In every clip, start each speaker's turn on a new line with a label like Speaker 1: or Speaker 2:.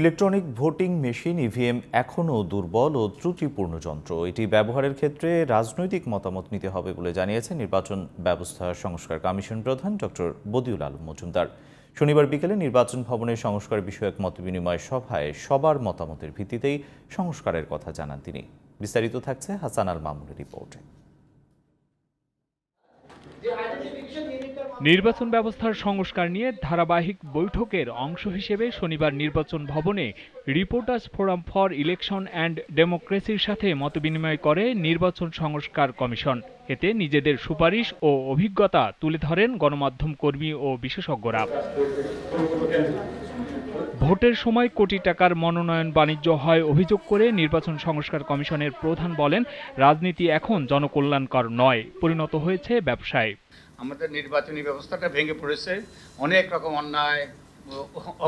Speaker 1: Electronic voting machine, EVM এখনও দুর্বল ও ত্রুটিপূর্ণ যন্ত্র। এটি ব্যবহারের ক্ষেত্রে রাজনৈতিক মতামত নিতে হবে বলে জানিয়েছেন নির্বাচন ব্যবস্থা সংস্কার কমিশন প্রধান ডক্টর বদিউল আলম মজুমদার। শনিবার বিকেলে নির্বাচন ভবনে সংস্কার বিষয়ক মতবিনিময় সভায় সবার মতামতের ভিত্তিতেই সংস্কারের কথা জানান তিনি। বিস্তারিত থাকছে হাসান আল মামুনের রিপোর্টে।
Speaker 2: নির্বাচন ব্যবস্থার সংস্কার নিয়ে ধারাবাহিক বৈঠকের অংশ হিসেবে শনিবার নির্বাচন ভবনে reporters forum for election and ডেমোক্রেসির সাথে মতবিনিময় করে নির্বাচন সংস্কার কমিশন। এতে নিজেদের সুপারিশ ও অভিজ্ঞতা তুলে ধরেন গণমাধ্যম কর্মী ও বিশেষজ্ঞরা। ভোটের সময় কোটি টাকার মনোনয়ন বাণিজ্য হয় অভিযোগ করে নির্বাচন সংস্কার কমিশনের প্রধান বলেন, রাজনীতি এখন জনকল্যাণকর নয়, পরিণত হয়েছে ব্যবসায়।
Speaker 3: আমাদের নির্বাচনী ব্যবস্থাটা ভেঙে পড়েছে। অনেক রকম অন্যায়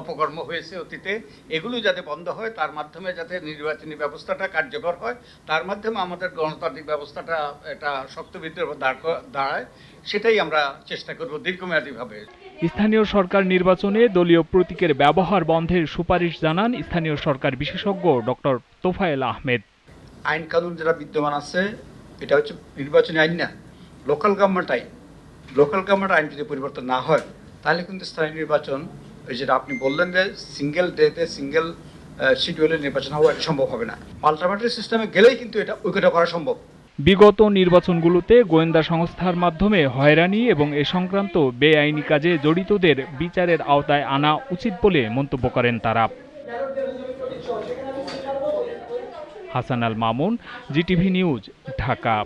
Speaker 3: অপকর্ম হয়েছে অতীতে। এগুলো যাতে বন্ধ হয় তার মাধ্যমে যাতে নির্বাচনী ব্যবস্থাটা কার্যকর হয় তার মাধ্যমে আমাদের গণতান্ত্রিক ব্যবস্থাটা এটা শক্তভিত্তির উপর দাঁড় দাঁড়ায় সেটাই আমরা চেষ্টা করব দীর্ঘমেয়াদীভাবে।
Speaker 2: স্থানীয় সরকার নির্বাচনে দলীয় প্রতীকের ব্যবহার বন্ধের সুপারিশ জানান স্থানীয় সরকার বিশেষজ্ঞ ডক্টর তোফায়েল আহমেদ।
Speaker 3: আইন কানুন যেটা বিদ্যমান আছে এটা হচ্ছে নির্বাচনী আইন না লোকাল গভর্নমেন্ট আইন। লোকাল গভর্নমেন্ট আইন যদি পরিবর্তন না হয়, তাহলে কিন্তু স্থানীয় নির্বাচন ওই যেটা আপনি বললেন যে সিঙ্গেল ডেতে সিঙ্গেল শিডিউলে নির্বাচন হওয়া এটা সম্ভব হবে না। পাল্টামেন্টারি সিস্টেমে গেলেই কিন্তু এটা ওইটা করা সম্ভব।
Speaker 2: বিগত নির্বাচনগুলোতে গোয়েন্দা সংস্থার মাধ্যমে হয়রানি এবং এ সংক্রান্ত বেআইনি কাজে জড়িতদের বিচারের আওতায় আনা উচিত বলে মন্তব্য করেন তারা। Hasan Al Mamun, GTV news, Dhaka.